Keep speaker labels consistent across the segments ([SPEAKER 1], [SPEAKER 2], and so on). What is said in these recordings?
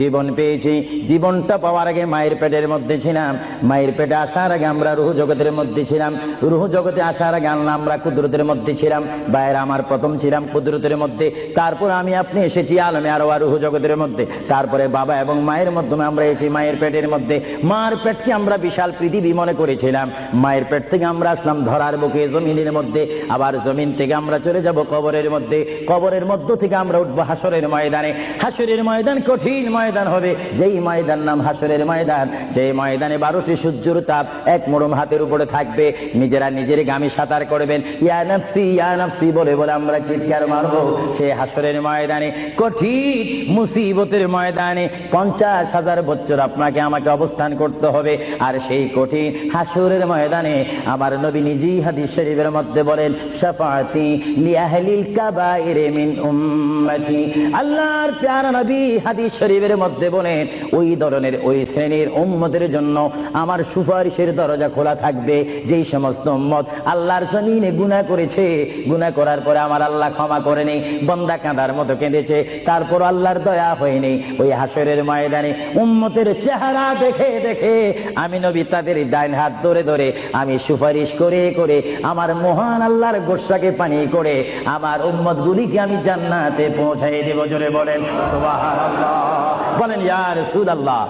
[SPEAKER 1] জীবন পেয়েছি, জীবনটা পাওয়ার আগে মায়ের পেটের মধ্যে ছিলাম। মায়ের পেটে আসার আগে আমরা রুহ জগতের মধ্যে ছিলাম। রুহ জগতে আসার আগে আল্লাহ আমরা কুদরতের মধ্যে ছিলাম। বাইরে আমার প্রথম ছিলাম কুদরতের মধ্যে। তারপর আমি আপনি এসেছি আলমে আরও রুহ জগতের মধ্যে। তারপরে বাবা এবং মায়ের মাধ্যমে আমরা এসেছি মায়ের পেটের মধ্যে। মার পেটকে আমরা বিশাল পৃথিবী মনে করেছিলাম। মায়ের পেট থেকে আমরা আসলাম ধরার বুকে জমিনের মধ্যে। আবার জমিন থেকে আমরা চলে যাব কবরের মধ্যে। কবরের মধ্য থেকে আমরা উঠবো হাসরের ময়দানে। হাসরের ময়দান কঠিন ময়দান। হবে। যেই ময়দান নাম হাসরের ময়দান, যেই ময়দানে বারোটি সূর্যের তাপ এক মোড়ম হাতের উপরে থাকবে। নিজেরা নিজের গামি সাঁতার করবেন। ইয়া নফসি ইয়া নফসি বলে বলে আমরা চিৎকার মারবো। সেই হাসরের ময়দানে, কঠিন মুসিবতের ময়দানে পঞ্চাশ হাজার বছর আপনাকে আমাকে অবস্থান করতে হবে। আর সেই কঠিন হাসরের ময়দানে আমার নবী নিজেই হাদিস শরীফের মধ্যে বলেন, শাফাতি লিয়াহলিল কাবাইরে মিন উম্মতি। আল্লাহর প্যারা নবী হাদিস শরীফের মধ্যে বলেন ওই ধরনের ওই শ্রেণির উম্মতের জন্য আমার সুপারিশের দরজা খোলা থাকবে। যেই সমস্ত উম্মত আল্লাহর জমিনে গুনাহ করেছে, গুনাহ করার পরে আমার আল্লাহ ক্ষমা করেনি, বন্দা কাঁদার মতো কেঁদেছে তারপর আল্লাহর দয়া হয়নি। ওই হাসরের ময়দানে উম্মতের চেহারা দেখে দেখে আমি নবী তাদের ডাইন হাত ধরে ধরে আমি সুপারিশ করে করে আমার মহান আল্লাহর গোসাকে পানি করে আমার উম্মত গুলিকে আমি জান্নাতে পৌঁছাই দেব। জোরে বলেন, সুবহানাল্লাহ। বলেন, ইয়া রাসূলুল্লাহ।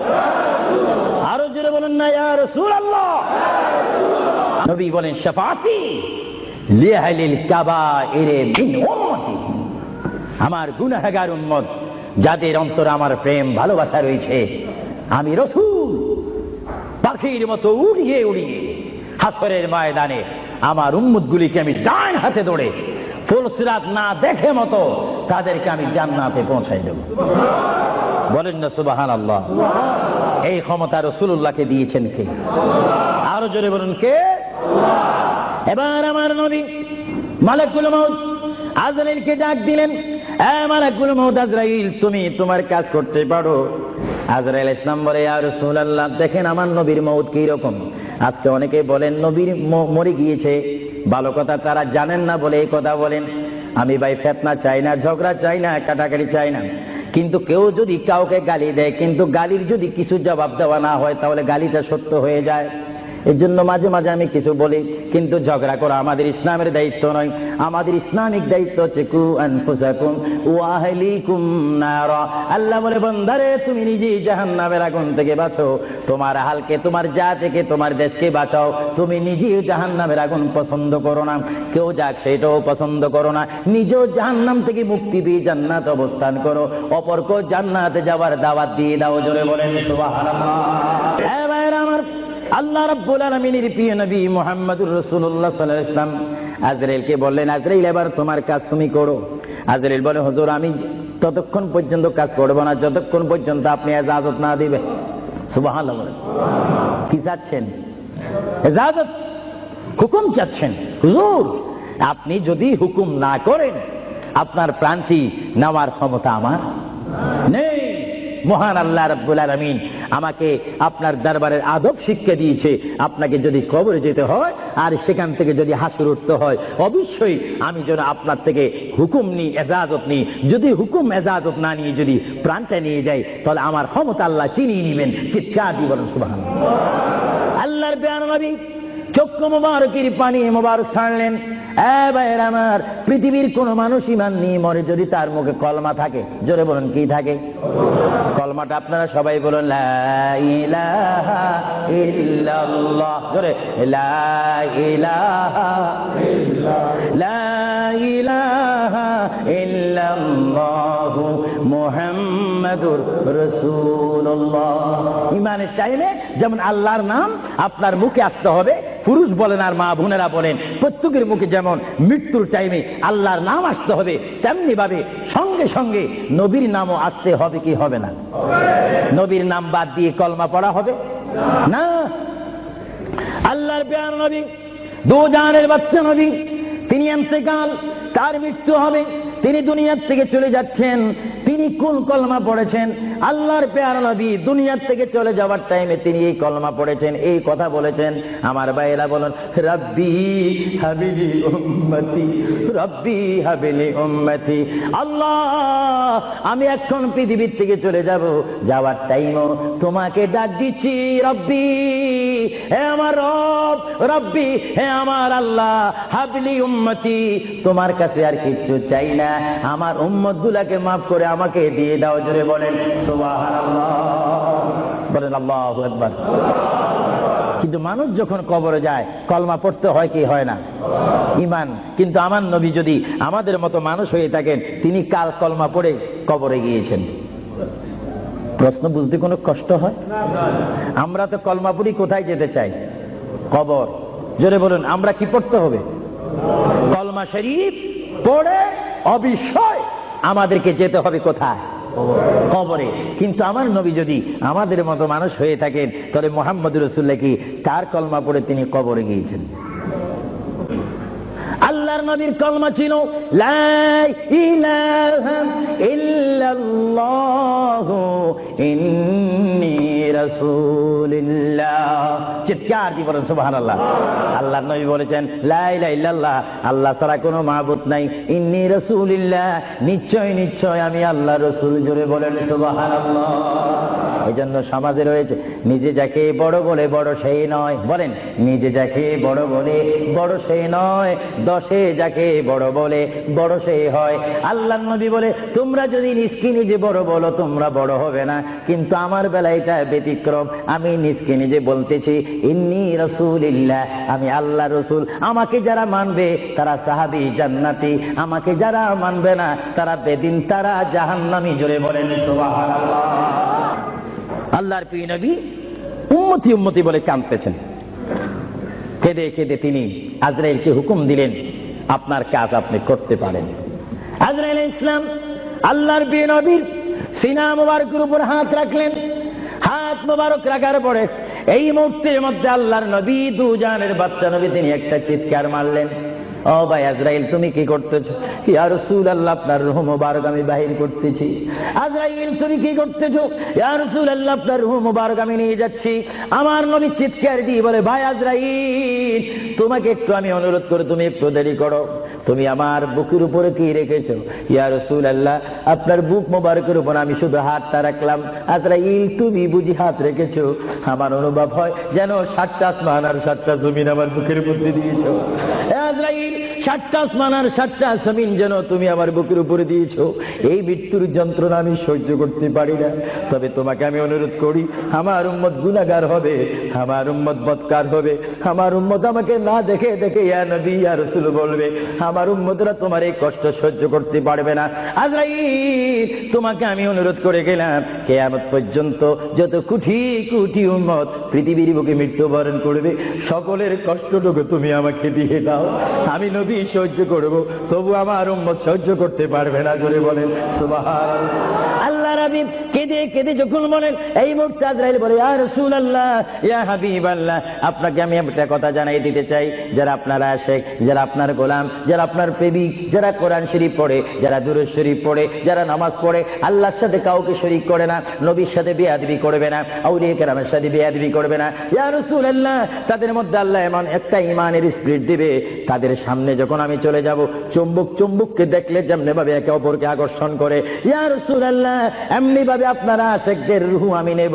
[SPEAKER 1] আরও জোরে বলেন না, ইয়া রাসূলুল্লাহ। নবী বলেন শাফাতি লিয়াহলিল কাবাইরে মিন উম্মতি। আমার গুনাহগার উম্মত, যাদের অন্তরে আমার প্রেম, ভালোবাসা রয়েছে, আমি রসুল, পাখির মতো উড়িয়ে উড়িয়ে হাসরের ময়দানে আমার উম্মতগুলিকে আমি ডান হাতে দৌড়ে ফুলসিরাত না দেখে মতো তাদেরকে আমি জান্নাতে পৌঁছাই দেব। বলেন না সুবাহান আল্লাহ এই ক্ষমতা রসুল্লাহকে দিয়েছেন কে? আরও জোরে বলুন কে? এবার আমার নবী মালাকুল মউত আজরাইলকে ডাক দিলেন মালাকুল আজরাইল, তুমি তোমার কাজ করতে পারো। আজরাইল ইসলাম বলে আর রাসূলুল্লাহ, দেখেন আমার নবীর মউত কি রকম আজকে অনেকে বলেন, নবীর মরে গিয়েছে। ভালো কথা, তারা জানেন না বলে এই কথা বলেন। আমি ভাই, ফেতনা চাই না, ঝগড়া চাই না, কাটাকাটি চাই না। কিন্তু কেউ যদি কাউকে গালি দেয়, কিন্তু গালির যদি কিছু জবাব দেওয়া না হয়, তাহলে গালিটা সত্য হয়ে যায়। এর জন্য মাঝে মাঝে আমি কিছু বলি, কিন্তু ঝগড়া করা আমাদের ইসলামের দায়িত্ব নয়। আমাদের ইসলামিক দায়িত্ব হচ্ছে, কু আনফুসাকুম ওয়া আহলিকুম নারা। আল্লাহ বলে, বন্দারে, তুমি নিজেই জাহান্নামের আগুন থেকে বাঁচো। তোমার হালকে, তোমার যা থেকে তোমার দেশকে বাঁচাও। তুমি নিজেই জাহান্নামের আগুন পছন্দ করো না। কেউ যাক, সেটাও পছন্দ করো না। নিজেও জাহান্নাম থেকে মুক্তি দিয়ে জান্নাত অবস্থান করো। অপরকেও জান্নাতে যাওয়ার দাওয়াত দিয়ে দাও, জোরে বলেন সুবহানাল্লাহ। আমার আল্লাহ রাব্বুল আলামিনের প্রিয় নবী মুহাম্মদুর রাসূলুল্লাহ সাল্লাল্লাহু আলাইহি ওয়াসাল্লাম আজরাইলকে বললেন, আজরাইল, এবার তোমার কাজ তুমি করো। আজরাইল বলে, হুজুর, আমি ততক্ষণ পর্যন্ত কাজ করব না, যতক্ষণ পর্যন্ত আপনি এজাজত না দিবেন। সুবহানাল্লাহ কি চাচ্ছেন? এজাজত? হুকুম চাচ্ছেন। হুজুর, আপনি যদি হুকুম না করেন, আপনার প্রান্তি নেওয়ার ক্ষমতা আমার নেই। মহান আল্লাহ রাব্বুল আলামিন আমাকে আপনার দরবারের আদব শিক্ষা দিয়েছে। আপনাকে যদি কবরে যেতে হয়, আর সেখান থেকে যদি হাসুর উঠতে হয়, অবশ্যই আমি যেন আপনার থেকে হুকুম নিই, এজাজত নিই। যদি হুকুম, এজাজত না নিয়ে যদি প্রাণটা নিয়ে যাই, তাহলে আমার ক্ষমতা আল্লাহ চিনিয়ে নেবেন। চিৎকার দিয়ে বলেন সুবহান আল্লাহর নবী চক্ষু মোবারকের পানি মোবারক ছাড়লেন। আমার, পৃথিবীর কোন মানুষ ইমান নিয়ে মরে যদি তার মুখে কলমা থাকে, জোরে বলুন কি থাকে? কলমাটা আপনারা সবাই বলুন জোরে মুহাম্মাদুর ইমানের চাইলে যেমন আল্লাহর নাম, আপনার মুখে আসতে হবে পুরুষ বলেন আর মা বোনেরা বলেন, প্রত্যেকের মুখে যেমন মৃত্যুর টাইমে আল্লাহর নাম আসতে হবে, তেমনি ভাবে সঙ্গে সঙ্গে নবীর নামও আসতে হবে কি হবে না? নবীর নাম বাদ দিয়ে কলমা পড়া হবে? না। আল্লাহর পেয়ার নবী, দু জানের বাচ্চা নবী, তিনি আনতে এমতেকাল তার মৃত্যু হবে, তিনি দুনিয়ার থেকে চলে যাচ্ছেন, তিনি কোন কলমা পড়েছেন আল্লাহর পেয়ার নবী দুনিয়ার থেকে চলে যাওয়ার টাইমে তিনি এই কলমা পড়েছেন, এই কথা বলেছেন। আমার ভাইয়েরা বলেন, রব্বি হাবিলি উম্মতি, রব্বি হাবিলি উম্মতি, আল্লাহ, আমি এখন পৃথিবীর থেকে চলে যাব, যাওয়ার টাইমও তোমাকে ডাক দিচ্ছি, রব্বি, হে আমার রব, রব্বি, হে আমার আল্লাহ, হাবলি উম্মতি, তোমার কাছে আর কিচ্ছু চাই না, আমার উম্মত গুলাকে মাফ করে আমাকে দিয়ে দাও। জোরে বলেন বলেন, আল্লাহ একবার কিন্তু মানুষ যখন কবরে যায়, কলমা পড়তে হয় কি হয় না? ইমান। কিন্তু আমার নবী যদি আমাদের মতো মানুষ হয়ে থাকেন, তিনি কাল কলমা পড়ে কবরে গিয়েছেন। প্রশ্ন, বুঝতে কোনো কষ্ট হয়? আমরা তো কলমাপুরি কোথায় যেতে চাই? কবর। জোরে বলুন, আমরা কি পড়তে হবে? কলমা শরীফ পড়ে অবিশ্বয় আমাদেরকে যেতে হবে কোথায়? কবরে। কিন্তু আমার নবী যদি আমাদের মতো মানুষ হয়ে থাকেন, তাহলে মোহাম্মদ রসুল্লাহ কি তার কলমা পড়ে তিনি কবরে গিয়েছেন? আল্লাহর নবীর কলমা ছিল ইল্লাল্লাহু ইন্নী চিৎকার দিয়ে বলেন, সুবহানাল্লাহ। আল্লাহ নবী বলেছেন আল্লাহ ছাড়া কোনো মাহবুত নাই। ইন্নি রসুলিল্লাহ। নিশ্চয় নিশ্চয় আমি আল্লাহ রসুল জুড়ে বলেন সুবাহ এই জন্য সমাজে রয়েছে নিজে যাকে বড় বলে বড় সেই নয়। বলেন, নিজে যাকে বড় বলে বড় সেই নয়, দশে যাকে বড় বলে বড় সেই হয়। আল্লাহ নবী বলে, তোমরা যদি নিজকে নিজে বড় বলো, তোমরা বড় হবে না। কিন্তু আমার বেলা এটা ব্যতিক্রম। আমি নিজকে নিজে বলতেছি, ইন্নি রসুলিল্লাহ, আমি আল্লাহ রসুল। আমাকে যারা মানবে, তারা সাহাবি জান্নাতি। আমাকে যারা মানবে না, তারা বেদিন, তারা জাহান্নামি। জোরে বলেন, সুবহানাল্লাহ। আল্লাহর প্রিয় নবী উম্মতি উম্মতি বলে কাঁদতেছেন। কেঁদে কেঁদে তিনি আজরাইলকে হুকুম দিলেন, আপনার কাজ আপনি করতে পারেন। আজরাইল ইসলাম আল্লাহর প্রিয় নবীর সিনা মুবারকের উপর হাত রাখলেন। হাত মুবারক রাখার পরে এই মুহূর্তের মধ্যে আল্লাহর নবী দুজানের বাচ্চা নবী তিনি একটা চিৎকার মারলেন। ও ভাই আজরাইল, তুমি কি করতেছ? রসুল আল্লাহ আপনার আমি বাহির করতেছি। আজরাইল, তুমি কি করতেছো? ইয়া রসুল আল্লাহ আপনার আমি নিয়ে যাচ্ছি। আমার নবী চিৎকার দিয়ে বলে, ভাই আজরাইল, তোমাকে একটু আমি অনুরোধ করে, তুমি একটু দেরি করো। তুমি আমার বুকের উপরে কি রেখেছো? ইয়া রসুল আল্লাহ আপনার বুক মোবারকের উপর আমি শুধু হাতটা রাখলাম। আজরাইল, তুমি বুঝি হাত রেখেছো? আমার অনুভব হয় যেন সাতটা আসমান আর সাতটা জমিন আমার বুকের মধ্যে দিয়েছ। সাতটা আসমান আর সাতটা জমিন যেন তুমি আমার বুকের উপরে দিয়েছ। এই মৃত্যুর যন্ত্রণা আমি সহ্য করতে পারি না। তবে তোমাকে আমি অনুরোধ করি, আমার উম্মত গুনাগার হবে, আমার উম্মত বৎকার হবে। আমার উম্মত আমাকে না দেখে দেখে ইয়া নবী, ইয়া রসুল বলবে, আমার উম্মতরা তোমার এই কষ্ট সহ্য করতে পারবে না। আজরাইল, তোমাকে আমি অনুরোধ করে গেলাম, কেয়ামত পর্যন্ত যত কুঠি কুঠি উম্মত পৃথিবীর বুকে মৃত্যুবরণ করবে, সকলের কষ্টটুকু তুমি আমাকে দিয়ে দাও। আমি নবী সহ্য করব, তবু আমার উম্মত সহ্য করতে পারবে না, জোরে বলেন আল্লাহ রাবি কেঁদে কেঁদে যখন বলেন, এই মুহূর্তে আজরাইল বলে, ইয়া রাসূল আল্লাহ ইয়া হাবিব আল্লাহ আপনাকে আমি একটা কথা জানাই দিতে চাই। যারা আপনারা শেখ যারা আপনার গোলাম, যারা আপনার প্রেমিক, যারা কোরআন শরীফ পড়ে, যারা দুরুদ শরীফ পড়ে, যারা নামাজ পড়ে, আল্লাহর সাথে কাউকে শরীক করে না, নবীর সাথে বেয়াদবি করবে না, আউলিয়া কেরামের সাথে বেয়াদবি করবে না। ইয়া রাসূল আল্লাহ তাদের মধ্যে আল্লাহ এমন একটা ইমানের স্পিরিট দিবে, তাদের সামনে যখন আমি চলে যাব, চুম্বক চুম্বককে দেখলে যেমনি ভাবে একে অপরকে আকর্ষণ করে, ইয়া রাসূল আল্লাহ এমনি ভাবে আপনারা শেখদের রুহু আমি নেব।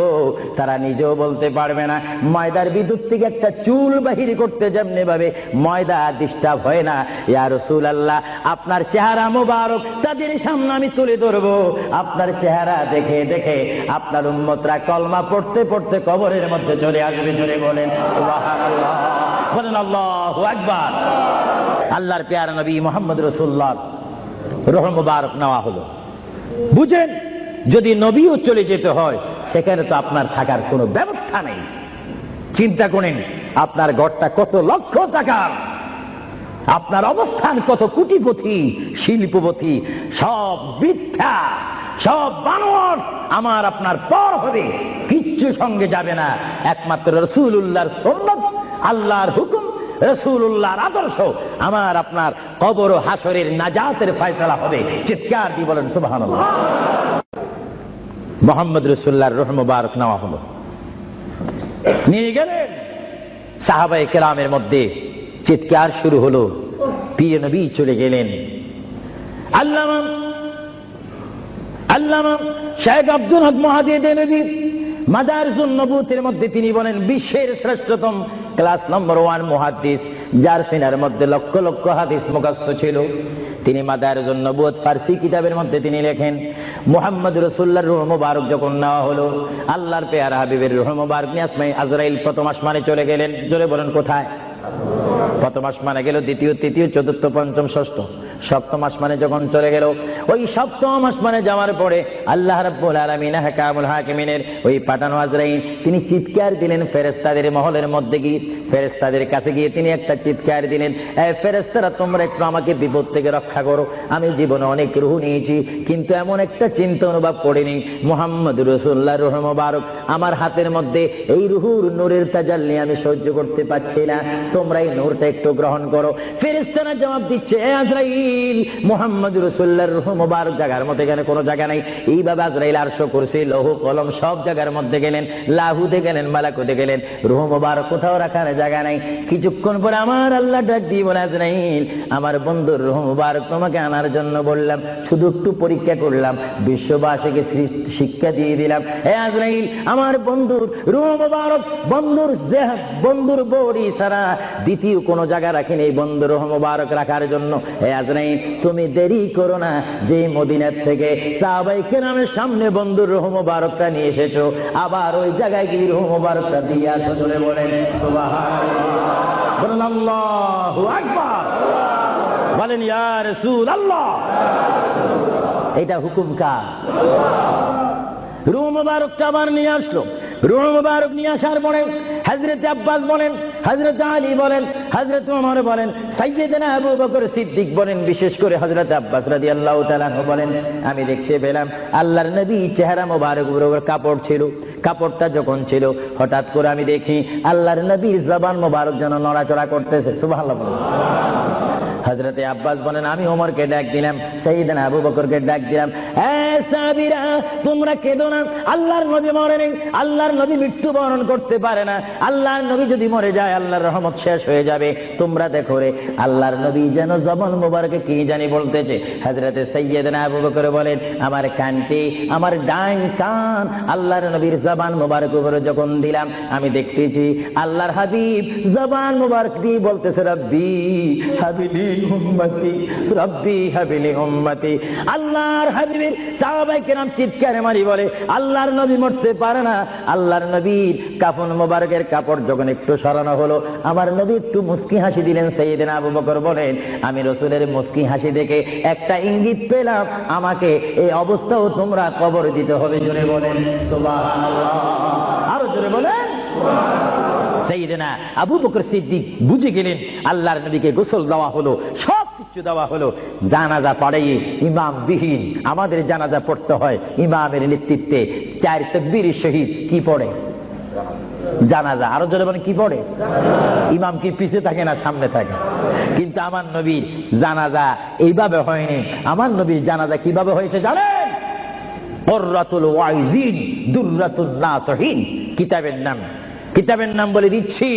[SPEAKER 1] তারা নিজেও বলতে পারবে না, ময়দার বিদ্যুৎ থেকে একটা চুল বাহির করতে যেমনি ভাবে ময়দা ডিস্টার্ব হয় না। ইয়া রসুল আল্লাহ আপনার চেহারা মোবারক, তাদের সামনে আমি তুলে ধরবো। আপনার চেহারা দেখে দেখে আপনার উন্মতরা কলমা পড়তে পড়তে কবরের মধ্যে চলে আসবে চলে বলেন, সুবহানাল্লাহ। বলেন, আল্লাহ একবার আল্লাহর পেয়ারা নবী মোহাম্মদ রসুল্লাহ রহ মুবারক নেওয়া হলো। বুঝেন, যদি নবীও চলে যেতে হয়, সেখানে তো আপনার থাকার কোনো ব্যবস্থা নেই। চিন্তা করেন, আপনার ঘরটা কত লক্ষ টাকার? আপনার অবস্থান কত কোটিপতি, শিল্পপতি, সব মিথ্যা, সব বানর আমার আপনার পর হবে, কিচ্ছু সঙ্গে যাবে না। একমাত্র রসুল উল্লাহর সন্ন্যত আল্লাহর হুকুম রসুল্লাহর আদর্শ। আমার আপনার কবর ও হাসরের নাজাতের ফয়সলা হবে। চিৎকার দিয়ে বলেন, সুবহানাল্লাহ। মোহাম্মদ রসুল্লাহর রহ মুবারক নেওয়া হলো। নিয়ে গেলেন। সাহাবাই কেরামের মধ্যে চিৎকার শুরু হলো। প্রিয় নবী চলে গেলেন। আল্লামা আল্লামা শেখ আব্দুল হক মহাদিদ নবী মাদারসুন নবুতের মধ্যে তিনি বলেন, বিশ্বের শ্রেষ্ঠতম ক্লাস নম্বর ওয়ান মুহাদ্দিস, যার সিনার মধ্যে লক্ষ লক্ষ হাদিস মুখস্থ ছিল। তিনি মাদার জন্য বোধ ফার্সি কিতাবের মধ্যে তিনি লেখেন, মোহাম্মদ রসুল্লাহর রুহ মুবারক যখন নেওয়া হলো, আল্লাহর পেয়ার হাবিবের রুহ মুবারক নিয়ে আজরাইল প্রথম আসমানে চলে গেলেন। চলে বলেন, কোথায়? প্রথম আসমানে গেল, দ্বিতীয়, তৃতীয়, চতুর্থ, পঞ্চম, ষষ্ঠ। সপ্তম আসমানে যখন চলে গেল, ওই সপ্তম আসমানে যাওয়ার পরে আল্লাহ রাব্বুল আলামিন হাকামুল হাকিমিনের ওই পাঠানো আজরাইল তিনি চিৎকার দিলেন ফেরেস্তাদের মহলের মধ্যে গিয়ে ফেরেশতাদের কাছে গিয়ে তিনি একটা চিৎকার দিলেন, এ ফেরেশতারা, তোমরা একটু আমাকে বিপদ থেকে রক্ষা করো। আমি জীবনে অনেক রুহ নিয়েছি, কিন্তু এমন একটা চিন্তা অনুভব করিনি। মোহাম্মদ রসুল্লাহ রুহ মোবারক, আমার হাতের মধ্যে এই রুহুর নূরের তাজাল্লি আমি সহ্য করতে পারছি না। তোমরা এই নূরটা একটু গ্রহণ করো। ফেরেশতারা জবাব দিচ্ছে আজরাইল, মোহাম্মদ রসুল্লাহ রুহ মোবারক জায়গার মধ্যে এখানে কোনো জায়গা নাই। এইভাবে আজরাইল, আরশো করছে লৌহ, কলম সব জায়গার মধ্যে গেলেন লাহুতে গেলেন মালাকুতে গেলেন। রুহ মোবারক কোথাও রাখার জায়গা নাই। কিছুক্ষণ পরে আমার আল্লাহ ডাক দিয়ে বলে, আজরাইল, আমার বন্ধুর রুহ মোবারক তোমাকে আনার জন্য বললাম। শুধু একটু পরীক্ষা করলাম। বিশ্ববাসীকে শিক্ষা দিয়ে দিলাম। হে আজরাইল, আমার বন্ধুর রুহ বন্ধুর বন্ধুর বড়ি ছাড়া দ্বিতীয় কোনো জায়গা রাখিনি এই বন্ধুর রুহ মোবারক রাখার জন্য। হে আজরাইল, তুমি দেরি করো না। যে মদিনার থেকে সাহাবাই কেরামের সামনে বন্ধুর রুহ মোবারকটা নিয়ে এসেছ, আবার ওই জায়গায় গিয়ে রুহ মোবারকটা দিয়ে আসো বলেন। সুবহানাল্লাহ বলেন আল্লাহু এটা হুকুম কার? রুম মুবারকটা আবার নিয়ে আসলো। রুহ মুবারক নিয়ে আসার পরে হজরত আব্বাস বলেন হজরত আলী বলেন হজরত ওমর বলেন সাইয়েদনা আবু বকর সিদ্দিক বলেন, বিশেষ করে হজরত আব্বাস রাদিয়াল্লাহু তাআলা বলেন, আমি দেখতে পেলাম আল্লাহর নবী চেহারা মোবারক উপর কাপড় ছিল, কাপড়টা যখন ছিল, হঠাৎ করে আমি দেখি আল্লাহর নবীর জবান মোবারক যেন নড়াচড়া করতেছে বলুন। হজরতে আব্বাস বলেন, আমি ওমরকে ডাক দিলাম সেইদিন আবু বকরকে ডাক দিলাম। "এ তোমরা কেঁদো না। আল্লাহর নবী মরে নেই। আল্লাহর নবী মৃত্যুবরণ করতে পারে না। আল্লাহর নবী যদি মরে যায়, আল্লাহর রহমত শেষ হয়ে যাবে। তোমরা দেখো রে, আল্লাহর নবী যেন জবন মুবারকে কি জানি বলতেছে। হজরতে সৈয়দনা আবু বকর বলেন, আমার কানটি, আমার ডাইন কান, আল্লাহর নবীর জবান মুবারক উপরে যখন দিলাম, আমি দেখতেছি আল্লাহর হাবিব জবান মুবারক দিয়ে বলতেছে, রব্বি হাবিলি আল্লাহর হাবিবের সাহাবাই কেরাম চিৎকারে মারি বলে, আল্লাহর নবী মরতে পারে না। আল্লাহর নবীর কাফন মোবারকের কাপড় যখন একটু সরানো হলো, আমার নবী একটু মুস্কি হাসি দিলেন সেইদিন আবু বকর বলেন, আমি রসুলের মুস্কি হাসি দেখে একটা ইঙ্গিত পেলাম, আমাকে এই অবস্থাও তোমরা কবর দিতে হবে। জোরে বলেন। আরও জোরে বলেন আবু বকর সিদ্দিক বুঝে গেলেন, আল্লাহর নবীকে গোসল দেওয়া হলো, সব কিছু দেওয়া হলো। জানাজা আমাদের জানাজা পড়তে হয় ইমামের নেতৃত্বে, চার তকবীর শহীদ কি পড়ে? জানাজা আরও জোরে বলেন, কি পড়ে? ইমাম কি পিছে থাকে না সামনে থাকে? কিন্তু আমার নবীর জানাজা এইভাবে হয়নি। আমার নবীর জানাজা কীভাবে হয়েছে জানেন? কিতাবের নাম। কিতাবের নাম বলে দিচ্ছি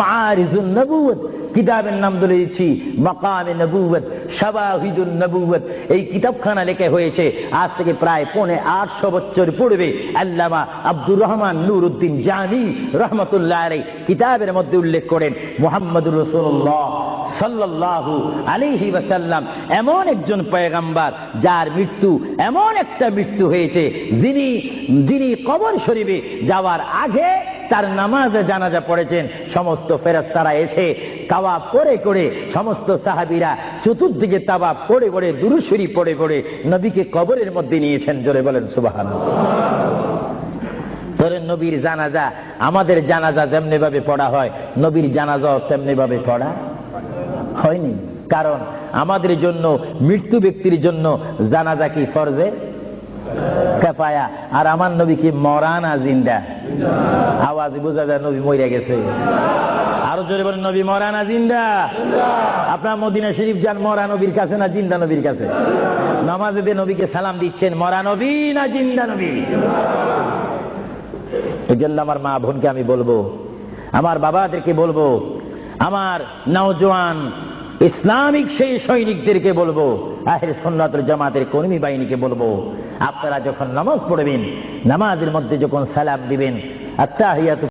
[SPEAKER 1] মারিজুন নবুয়ত কিতাবের নাম বলে দিচ্ছি, মাকামে নবুয়ত শাবাহিদুন নবুয়ত এই কিতাবখানা লেখা হয়েছে আজ থেকে প্রায় পৌনে আটশো বছর পূর্বে আল্লামা আব্দুর রহমান নুরুদ্দিন জামি রহমতুল্লাহ কিতাবের মধ্যে উল্লেখ করেন, মোহাম্মদুর রসুল্লাহ সাল্লাল্লাহু আলাইহি ওয়াসাল্লাম এমন একজন পয়গাম্বার যার মৃত্যু এমন একটা মৃত্যু হয়েছে যিনি যিনি কবর শরীফে যাওয়ার আগে তার নামাজে জানাজা পড়েছেন। সমস্ত ফেরেশতারা এসে তাওয়াব করে করে সমস্ত সাহাবিরা চতুর্দিকে তাওয়াব করে করে দুরুশরী পড়ে পড়ে নবীকে কবরের মধ্যে নিয়েছেন। জোরে বলেন সুবাহান ধরেন নবীর জানাজা আমাদের জানাজা যেমনি ভাবে পড়া হয়, নবীর জানাজাও তেমনি ভাবে পড়া। হয়নি। কারণ আমাদের জন্য, মৃত্যু ব্যক্তির জন্য জানাজা কি ফরজে? কেফায়া। আর আমার নবী কি মরানা জিন্দা? আওয়াজ বোঝা যায় নবী মরে গেছে। আরও জোরে বলেন, নবী মরা না জিন্দা? আপনার মদিনা শরীফ যান, মরা নবীর কাছে না জিন্দা নবীর কাছে? নামাজে দিয়ে নবীকে সালাম দিচ্ছেন, মরা নবী না জিন্দা নবী? এই জন্য আমার মা বোনকে আমি বলব, আমার বাবাদেরকে বলব, আমার নওজোয়ান ইসলামিক সেই সৈনিকদেরকে বলব আহের সন্ন্যতের জামাতের কর্মী বাহিনীকে বলব, আপনারা যখন নামাজ পড়বেন, নামাজের মধ্যে যখন সালাম দিবেন আত্মাহিয়াত